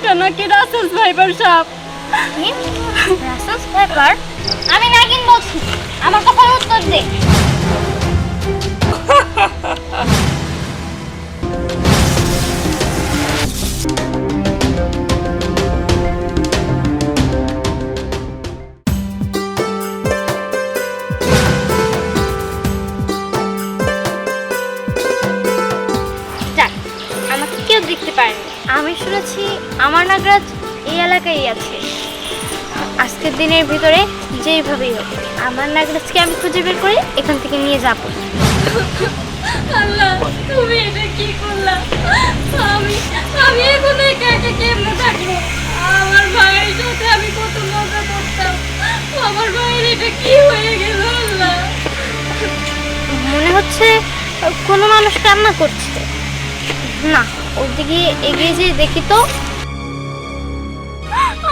ওইটা নাকি রাসেল ভাইবার সাপ? রাসেলস ভাইবার? আমি নাগিন বলছি। আমার কথার উত্তর দে। শুনেছি আমার নাগরাজ এই এলাকায় আছে। আজকের দিনের ভিতরে যেইভাবেই হোক আমার নাগরাজকে আমি খুঁজে বের করে এখান থেকে নিয়ে যাব। আল্লাহ তুমি এটা কি করলা? আমি আমি এখন একা একা কেমনে থাকব? আমার ভাইয়ের সাথে আমি কত মজা করতাম। আমার ভাইয়ের এটা কি হয়ে গেল আল্লাহ? মনে হচ্ছে কোনো মানুষ কান্না করছে। না ওর দিকে এগিয়ে যেয়ে দেখি তো।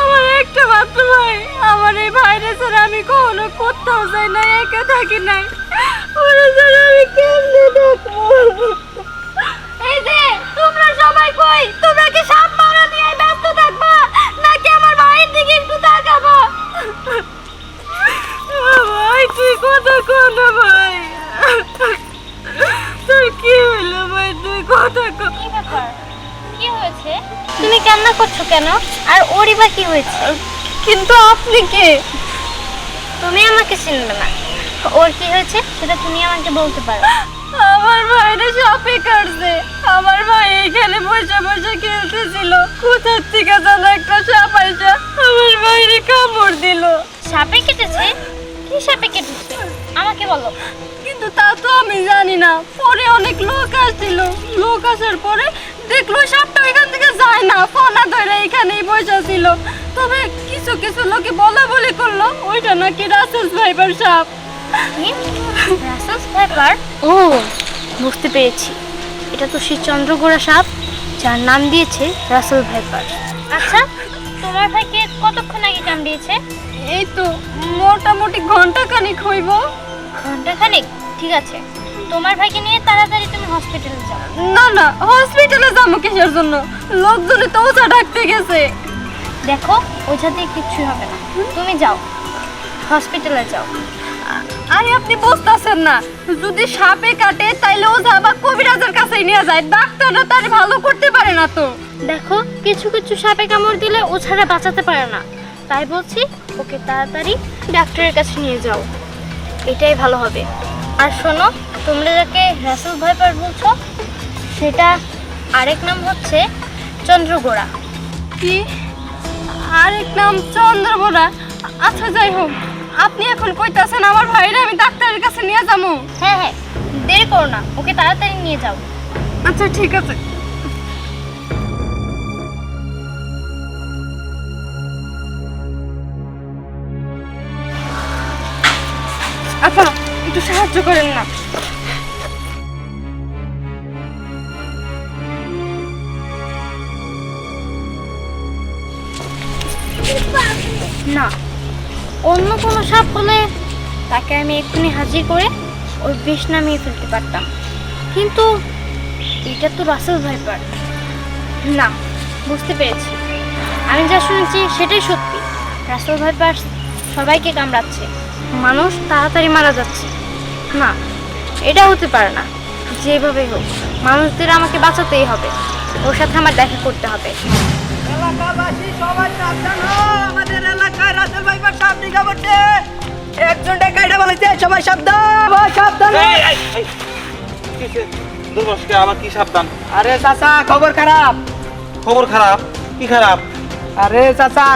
আমার একটা মাত্র ভাই, আমার এই ভাইরে ছাড়া আমি কখনো কোথাও যাই না একা থাকি নাই। ওরা ছাড়া আমি কেমনে থাকব এই যে, তোমরা সবাই কই? তোমরা কি কেন? আর ওরই বা কি হয়েছে? কিন্তু আপনি কে? তুমি আমাকে চিনবে না। ওর কি হয়েছে সেটা তুমি আমাকে বলতে পারো। আমার ভাইরে সাপে কাটছে। আমার ভাই এখানে বসে বসে খেলতেছিল। কোথার থেকে যেন একটা সাপ আইসা আমার ভাইরে কামড় দিল। সাপে কেটেছে? কি সাপে কেটেছে? আমাকে বলো। কিন্তু তা তো আমি জানি না। পরে অনেক লোক আসছিল। লোক আসার পরে দেখল সাপটা এখান থেকে যায় না ফোনা ধরে এখানেই বসে ছিল। তবে কিছু কিছু লোকে বলা বলি করল ওইটা নাকি রাসেল ভাইবার সাপ। রাসেলস পেপার ও বুঝতে পেরেছি। এটা তো সেই চন্দ্রগোড়া সাপ যার নাম দিয়েছে রাসেল ভাইপার আচ্ছা তোমার ভাইকে কতক্ষণ আগে কামড়িয়েছে এই তো মোটামুটি ঘণ্টা খানিক হইব। ঘণ্টা খানেক ঠিক আছে। তোমার ভাইকে নিয়ে তাড়াতাড়ি তুমি হসপিটালে যাও। না না হসপিটালে যাব কিসের জন্য? লোকজনে তো ওষা ডাকতে গেছে। দেখো ওঝা দিয়ে কিচ্ছু হবে না। তুমি যাও হসপিটালে যাও। আরে আপনি বুঝতেছেন না যদি সাপে কাটে তাইলে ওঝা বা কবিরাজের কাছে নিয়ে যায়। ডাক্তাররা তার ভালো করতে পারে না তো। দেখো কিছু কিছু সাপে কামড় দিলে ও ছাড়া বাঁচাতে পারে না। তাই বলছি ওকে তাড়াতাড়ি ডাক্তারের কাছে নিয়ে যাও। এটাই ভালো হবে। আর শোনো তোমরা যাকে রাসেল ভাইপার বলছো সেটা আরেক নাম হচ্ছে চন্দ্রগোড়া। কি? আরেক নাম চন্দ্রবোরা আচ্ছা যাই হোক আপনি এখন কইতাছেন আমার ভাইরা আমি ডাক্তারের কাছে নিয়ে যাব হ্যাঁ হ্যাঁ দেরি করো না ওকে তাড়াতাড়ি নিয়ে যাও। আচ্ছা ঠিক আছে। আপা একটু সাহায্য করেন না। না, অন্য কোনো সাপ হলে তাকে আমি এক্ষুনি হাজির করে ওর বিষ নামিয়ে ফেলতে পারতাম। কিন্তু এটা তো রাসেল ভাইপার। না, বুঝতে পেরেছি। আমি যা শুনেছি সেটাই সত্যি। রাসেল ভাইপার সবাইকে কামড়াচ্ছে। মানুষ তাড়াতাড়ি মারা যাচ্ছে। না এটা হতে পারে না। যেভাবে হোক মানুষদের আমাকে বাঁচাতেই হবে। ওর সাথে আমার দেখা করতে হবে। এলাকাবাসী সবাই সাবধান আমাদের এলাকায় রাসেল ভাইপার সাপ দিঘা পড়ছে একজন ডাকাইটা বলেছে সবাই সাবধান আবার কি সাবধান? আরে চাচা খবর খারাপ। খবর খারাপ? কি খারাপ? আরে চাচা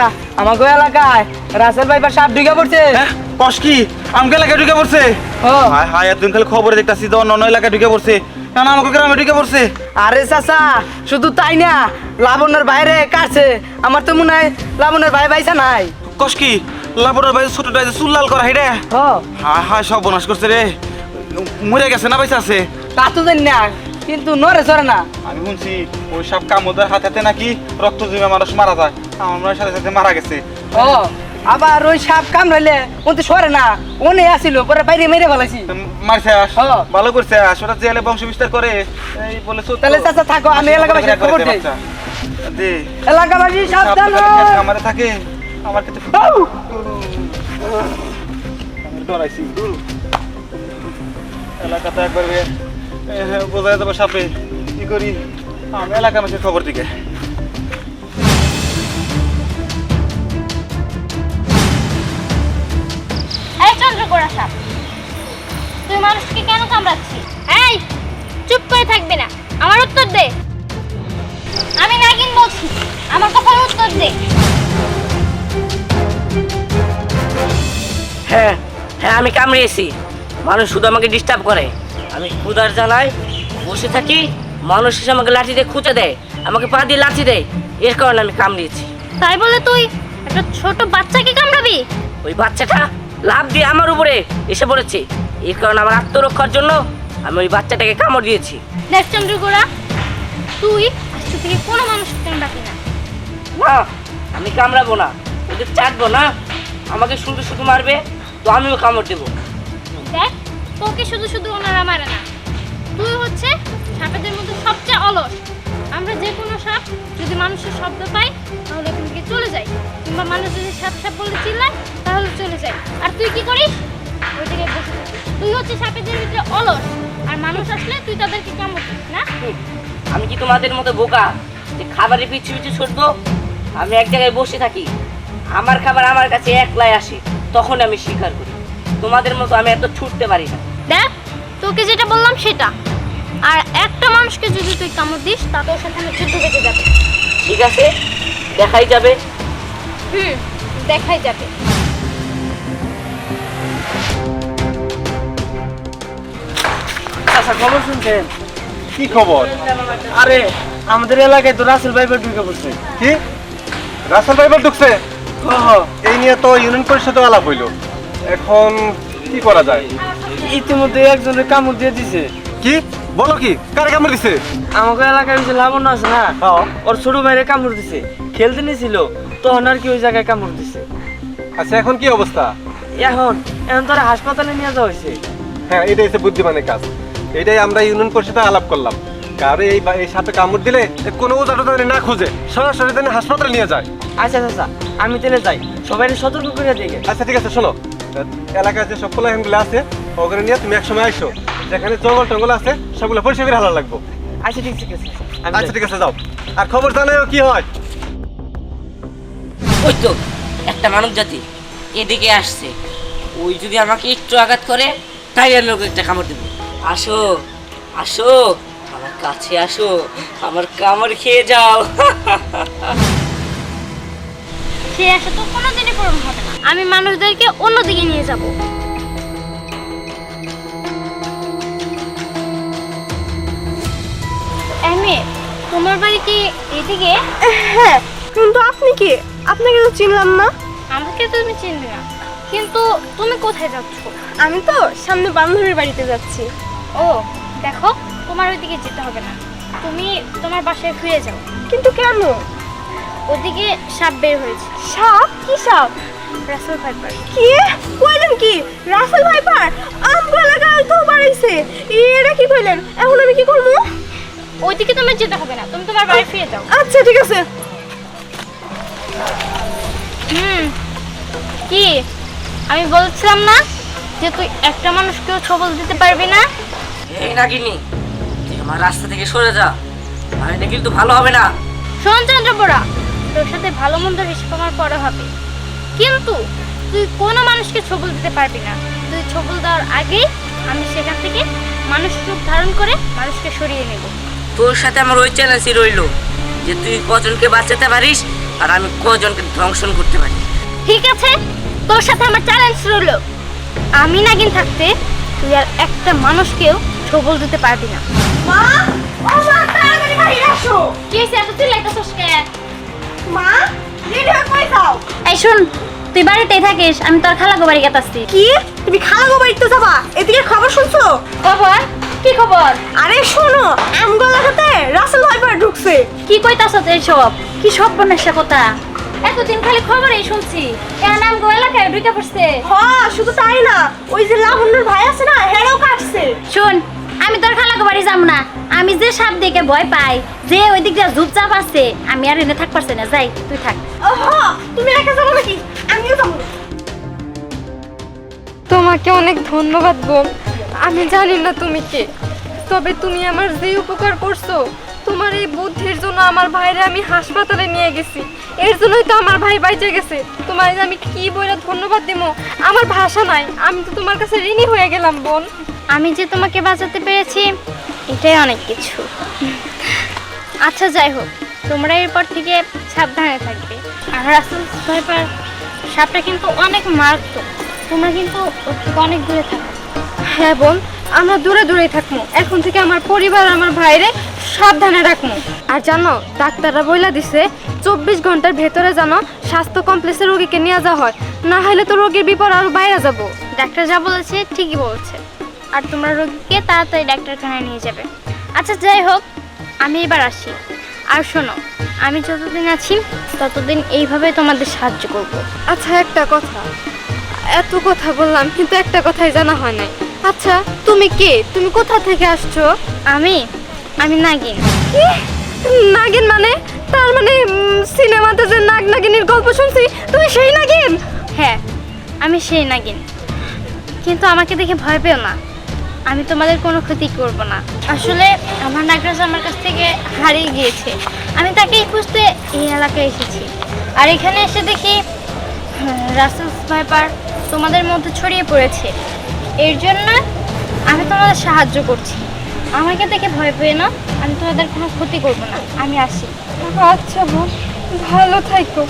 আমাকে এলাকায় রাসেল ভাইপার সাপ ঢুকে পড়ছে। হ্যাঁ কস কি? আমাকে এলাকায় ঢুকে পড়ছে। হায় হায় এতদিন খালি খবরে দেখতাছি তো অন্য এলাকায় ঢুকে পড়ছে। না না আমাকে গ্রামে ঢুকে পড়ছে? আরে চাচা শুধু তাই না লাবণ্যর বাইরে কাটছে। আমার তো মনে হয় লাবণ্যর ভাই ভাইসা নাই। কস কি? লাবরের ভাই ছোটটা যে চুল লাল করা হাইরে ও। হায় হায় সব বনাশ করছে রে। মরে গেছে না পয়সা আছে? তা তো জানি না। কিন্তু নরে চড়ে না। আমি শুনছি ওই সব কামোদের হাতে হাতে নাকি রক্ত জমে মানুষ মারা যায়। আমার মনে সাথে সাথে মারা গেছে। ও আবার ওই সাপ কামড়াইলে ও তো সরে না। ওনে আসিল পরে বাইরে মেরে ফেলাইছি। মারছে আস। ভালো করছে আস। ওটা জেলে বংশ বিস্তার করে এই বলে। তাহলে চাচা থাকো, আমি এলাকাবাসীর খবর দেই। দে। এলাকাবাসী সাবধান কামড়ে থাকে আমার কাছে আমি ডরাইছি। দূর। এলাকাতে একবার বোঝা যাবে সাপে। কি করি? আমি এলাকা মাসের খবর দিকে। এই চন্দ্রকোড়া সাপ। তুই মানুষকে কেন কামড়াচ্ছিস? এই চুপ করে থাকবি না। আমার উত্তর দে। আমি নাগিন বলছি। আমার কথার উত্তর দে। হ্যাঁ হ্যাঁ আমি কামড়িয়েছি। মানুষ শুধু আমাকে ডিস্টার্ব করে। আমি ক্ষুদার জ্বালায় বসে থাকি মানুষ এসে আমাকে লাঠি দিয়ে খুঁজে দেয় আমাকে পা দিয়ে লাঠি দেয় এর কারণে আমি কামড়িয়েছি তাই বলে তুই একটা ছোট বাচ্চাকে কামড়াবি? ওই বাচ্চাটা লাভ দিয়ে আমার উপরে এসে পড়েছে এই কারণে আমার আত্মরক্ষার জন্য আমি ওই বাচ্চাটাকে কামড় দিয়েছি। দেখ তুই আজকে থেকে কোনো মানুষকে কামড়াবি না। না আমি কামড়াবো না ওদের চাটবো না আমাকে শুধু শুধু মারবে তো আমিও কামড় দেবো। দেখ তোকে শুধু শুধু ওনারা মারে না। তুই হচ্ছে, সাপেদের মধ্যে সবচেয়ে অলস। আমরা যে কোনো সাপ, যদি মানুষের শব্দ পাই, তাহলে এখান থেকে চলে যাই। কিংবা মানুষ যদি সাপ সাপ বলে চিল্লায়, তাহলে চলে যায় আর তুই কি করিস? ওই বসে তুই হচ্ছে সাপেদের ভিতরে অলস। আর মানুষ আসলে তুই তাদেরকে কেমন না? আমি কি তোমাদের মতো বোকা যে খাবারের পিছু পিছু ছুটবো? আমি এক জায়গায় বসে থাকি। আমার খাবার আমার কাছে একলাই আসে। তখন আমি স্বীকার করি। তোমাদের মতো আমি এত ছুটতে পারি না। দেখ তোকে যেটা বললাম সেটা। আর একটা মানুষকে যদি তুই কামড় দিস তাতে ওর সাথে আমার যুদ্ধ বেঁচে যাবে। ঠিক আছে দেখাই যাবে। হুম দেখাই যাবে। আচ্ছা খবর শুনছেন? কি খবর? আরে আমাদের এলাকায় তো রাসেল ভাইবার ঢুকে পড়ছে। কি? রাসেল ভাইবার ঢুকছে? হ হ এই নিয়ে তো ইউনিয়ন পরিষদে আলাপ হইল। এখন কি করা যায়? ইতিমধ্যে একজনের কামড় দিয়ে দিছে। কি? বলো কি? কারে কামড় দিছে? আমাকে এলাকার যে লাবণ্য আছে না ওর ছোট ভাইরে কামড় দিছে। খেলতে নিয়েছিল তখন আর কি ওই জায়গায় কামড় দিছে। আচ্ছা এখন কি অবস্থা? এখন এখন তোরা হাসপাতালে নিয়ে যাওয়া হয়েছে। হ্যাঁ এটাই হচ্ছে বুদ্ধিমানের কাজ। এটাই আমরা ইউনিয়ন পরিষদে আলাপ করলাম। কারে এই এই সাপে কামড় দিলে কোনো ওজাটা না খুঁজে সরাসরি যেন হাসপাতালে নিয়ে যায়। আচ্ছা আচ্ছা আমি তাহলে যাই। সবাই সতর্ক করে দিকে আচ্ছা ঠিক আছে শোনো। এলাকায় যে সব পোলাহানগুলো আছে ওখানে নিয়ে তুমি একসময় আইসো। যেখানে জঙ্গল টঙ্গল আছে সবগুলো পরিষ্কার করে হালা লাগবো। আচ্ছা ঠিক ঠিক আছে। আমি আচ্ছা ঠিক আছে যাও। আর খবর জানাও কি হয়? ওই তো একটা মানব জাতি এদিকে আসছে। ওই যদি আমাকে একটু আঘাত করে তাই আমি ওকে একটা কামড় দেবো। আসো আসো আমার কাছে আসো আমার কামড় খেয়ে যাও। সে আশা তো কোনোদিনই পূরণ হবে না। আমি মানুষদেরকে অন্যদিকে নিয়ে যাব। এমএ তোমার বাড়ি কি এদিকে? হ্যাঁ কিন্তু আপনি কি? আপনাকে তো চিনলাম না। আমাকে তুমি চিনবে না। কিন্তু তুমি কোথায় যাচ্ছ? আমি তো সামনে বান্ধবীর বাড়িতে যাচ্ছি। ও দেখো তোমার ওইদিকে যেতে হবে না। তুমি তোমার বাসায় ফিরে যাও। কিন্তু কেন? ওদিকে সাপ বের হয়েছে। সাপ? কি সাপ? Russell viper. কি? কইলেন কি? Russell viper? আমগো এলাকায় তো বাড়াইছে। এটা কি কইলেন? ওইদিকে তোমার যেতে হবে না। তুমি তোমার বাড়ি ফিরে যাও আচ্ছা ঠিক আছে। হুম। কি? আমি বলছিলাম না যে তুই একটা মানুষকেও ছবল দিতে পারবি না? এই নাগিনি তুই আমার রাস্তা থেকে সরে যা। আর এটা কিন্তু ভালো হবে না। শোন চন্দ্রপোড়া তোর সাথে ভালো মন্দ হিসেব আমার পরে হবে। কিন্তু তুই কোনো মানুষকে ছবল দিতে পারবি না। তুই ছবল দেওয়ার আগেই আমি সেখান থেকে মানুষ রূপ ধারণ করে মানুষকে সরিয়ে নেব। তোর সাথে আমার ওই চ্যালেঞ্জই রইল যে তুই কজনকে বাঁচাতে পারিস আর আমি কজনকে ধ্বংসন করতে পারি। ঠিক আছে তোর সাথে আমার চ্যালেঞ্জ রইল। আমি নাগিন থাকতে তুই আর একটা মানুষকেও ছবল দিতে পারবি না। মা ও মা তাড়াতাড়ি বাড়ি আসো। কি হয়েছে এত চিল্লাইতেছস কেন মা রেডি হয়ে কই যাও? এই শুন তুই বাড়িতেই থাকিস আমি তোর খালাগো বাড়ি গেতাছি। কি? তুমি খালাগো বাড়িতে যাবা? এদিকে খবর শুনছো? খবর কি খবর? আরে শোনো আমগো এলাকাতে রাসেল ভাইপার ঢুকছে। কি কইতাছ এইসব? কি সব বনেসা কথা? এতদিন খালি খবরই শুনছি এর নাম গো এলাকায় ঢুকে পড়ছে। হ শুধু তাই না ওই যে লাবণ্যর ভাই আছে না হেরাও কাটছে। শুন আমি তোর খালাকে বাড়ি যাব না আমি যে সাপ দেখে ভয় পাই যে ওই দিকটা ঝুপচাপ আছে আমি আর এনে থাক পারছি না যাই তুই থাক। তুমি একা যাব নাকি? আমিও যাব। তোমাকে অনেক ধন্যবাদ বোন। আমি জানি না তুমি কে। তবে তুমি আমার যে উপকার করছ, তোমার এই বুদ্ধির জন্য আমার ভাইরে আমি হাসপাতালে নিয়ে গেছি। এর জন্যই তো আমার ভাই বাইচে গেছে। তোমার আমি কি বলে ধন্যবাদ দিব আমার ভাষা নাই। আমি তো তোমার কাছে ঋণী হয়ে গেলাম, বোন। আমি যে তোমাকে বাঁচাতে পেরেছি, এটাই অনেক কিছু। আচ্ছা যাই হোক, তোমরা এরপর থেকে সাবধানে থাকবে। আর ভাইপার সাপটা কিন্তু অনেক মারাত্মক। তোমরা কিন্তু অনেক দূরে থাকো। হ্যাঁ বোন আমরা দূরে দূরেই থাকব এখন থেকে আমার পরিবার আমার ভাইরে সাবধানে রাখব আর জানো ডাক্তাররা বইলা দিছে চব্বিশ ঘণ্টার ভেতরে জানো স্বাস্থ্য কমপ্লেক্সে রোগীকে নিয়ে যাওয়া হয়। না হলে তো রোগীর বিপদ আরও বাইরে যাব। ডাক্তার যা বলেছে ঠিকই বলছে। আর তোমরা রোগীকে তাড়াতাড়ি ডাক্তারখানায় নিয়ে যাবে। আচ্ছা যাই হোক আমি এবার আসি। আর শোনো আমি যতদিন আছি ততদিন এইভাবে তোমাদের সাহায্য করব। আচ্ছা একটা কথা। এত কথা বললাম কিন্তু একটা কথাই জানা হয় নাই। আচ্ছা তুমি কে? তুমি কোথা থেকে আসছো? আমি আমি নাগিন। কি? নাগিন মানে? তার মানে উম, সিনেমাতে যে নাগ নাগিনীর গল্প শুনছি তুমি সেই নাগিন? হ্যাঁ আমি সেই নাগিন। কিন্তু আমাকে দেখে ভয় পেও না। আমি তোমাদের কোনো ক্ষতি করব না। আসলে আমার নাগরাজ আমার কাছ থেকে হারিয়ে গিয়েছে। আমি তাকে খুঁজতে এই এলাকায় এসেছি। আর এখানে এসে দেখি রাসেল ভাইপার তোমাদের মধ্যে ছড়িয়ে পড়েছে। এর জন্য আমি তোমাদের সাহায্য করছি। আমাকে দেখে ভয় পেয়ে না আমি তোমাদের কোনো ক্ষতি করব না। আমি আসি। আচ্ছা বোন ভালো থাকো।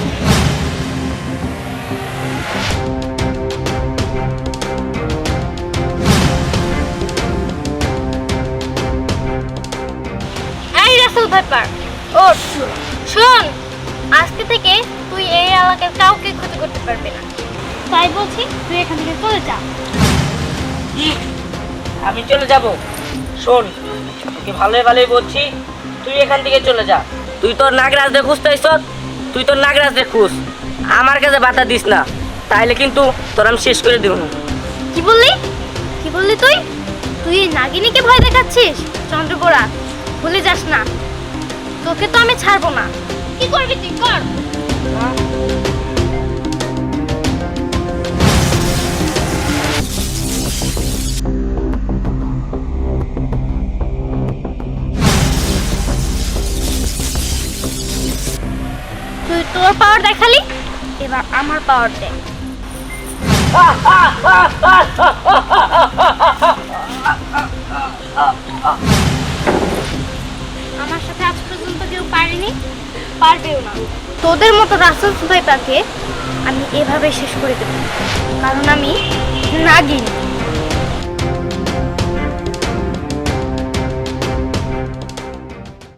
এই রাসেল ভাইপার ও শোন আজকে থেকে তুই এই এলাকার কাউকে ক্ষতি করতে পারবি না। তাই বলছি তুই এখান থেকে চলে যা। কি? আমি চলে যাব। শোন, তোকে ভালোই ভালোই বলছি, তুই এখান থেকে চলে যা। তুই তোর নাগরাজকে খুঁজতে আইস তুই তোর নাগরাজকে দেখুস। আমার কাছে বাতা দিস না। তাইলে কিন্তু তোর আমি শেষ করে দেবো। কি বললি? কি বললি তুই? তুই এই নাগিনীকে ভয় দেখাচ্ছিস? চন্দ্রপোড়া, ভুলে যাস না। তোকে তো আমি ছাড়বো না। কি করবি তুই? কর। তোর পাওয়ার দেখালি এবার আমার পাওয়ার দেখ আমার সাথে আজ পর্যন্ত কেউ পারেনি? পারবেও না। তোদের মতো রাসেল ভাইপাকে আমি এভাবে শেষ করে দেব কারণ আমি নাগিন।